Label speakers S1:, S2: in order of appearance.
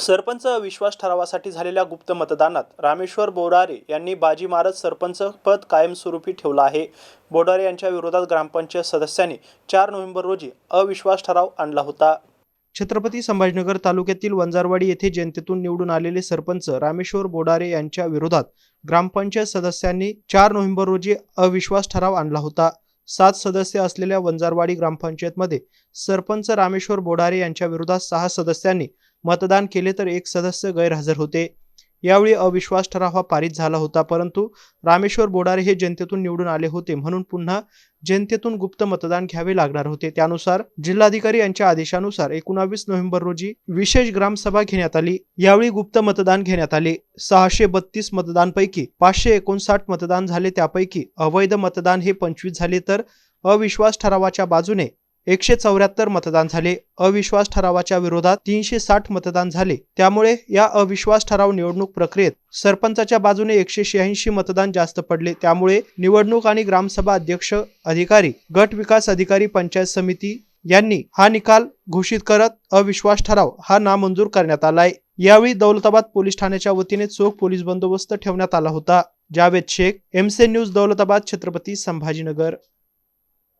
S1: सरपंच विश्वास ठरावासाठी झालेल्या गुप्त मतदानात रामेश्वर बोरारे यांनी बाजी मारत सरपंच पद कायमस्वरूपी ठेवलं आहे. बोरारे यांच्या विरोधात ग्रामपंचायत सदस्यांनी चार नोव्हेंबर रोजी अविश्वास ठराव आणला होता. छत्रपती संभाजीनगर तालुक्यातील वंजारवाडी येथे जनतेतून निवडून आलेले सरपंच रामेश्वर बोडारे यांच्या विरोधात ग्रामपंचायत सदस्यांनी चार नोव्हेंबर रोजी अविश्वास ठराव आणला होता. सात सदस्य असलेल्या वंजारवाडी ग्रामपंचायतमध्ये सरपंच रामेश्वर बोडारे यांच्या विरोधात सहा सदस्यांनी मतदान केले तर एक सदस्य गैरहजर होते. यावेळी अविश्वास ठराव हा पारित झाला होता परंतु रामेश्वर बोडारे हे जनतेतून निवडून आले होते म्हणून पुन्हा जनतेतून गुप्त मतदान घ्यावे लागणार होते. त्यानुसार जिल्हाधिकारी यांच्या आदेशानुसार एकोणावीस नोव्हेंबर रोजी विशेष ग्रामसभा घेण्यात आली. यावेळी गुप्त मतदान घेण्यात आले. सहाशे बत्तीस मतदानपैकी पाचशे एकोणसाठ मतदान झाले. त्यापैकी अवैध मतदान हे पंचवीस झाले तर अविश्वास ठरावाच्या बाजूने एकशे चौऱ्याहत्तर मतदान झाले. अविश्वास ठरावाच्या विरोधात तीनशे साठ मतदान झाले. त्यामुळे या अविश्वास ठराव निवडणूक प्रक्रियेत सरपंचाच्या बाजूने एकशे शहाऐंशी मतदान जास्त पडले. त्यामुळे निवडणूक आणि ग्रामसभा अध्यक्ष अधिकारी गट विकास अधिकारी पंचायत समिती यांनी हा निकाल घोषित करत अविश्वास ठराव हा नामंजूर करण्यात आलाय. यावेळी दौलताबाद पोलीस ठाण्याच्या वतीने चोख पोलीस बंदोबस्त ठेवण्यात आला होता. जावेद शेख एमसे न्यूज दौलताबाद छत्रपती संभाजीनगर.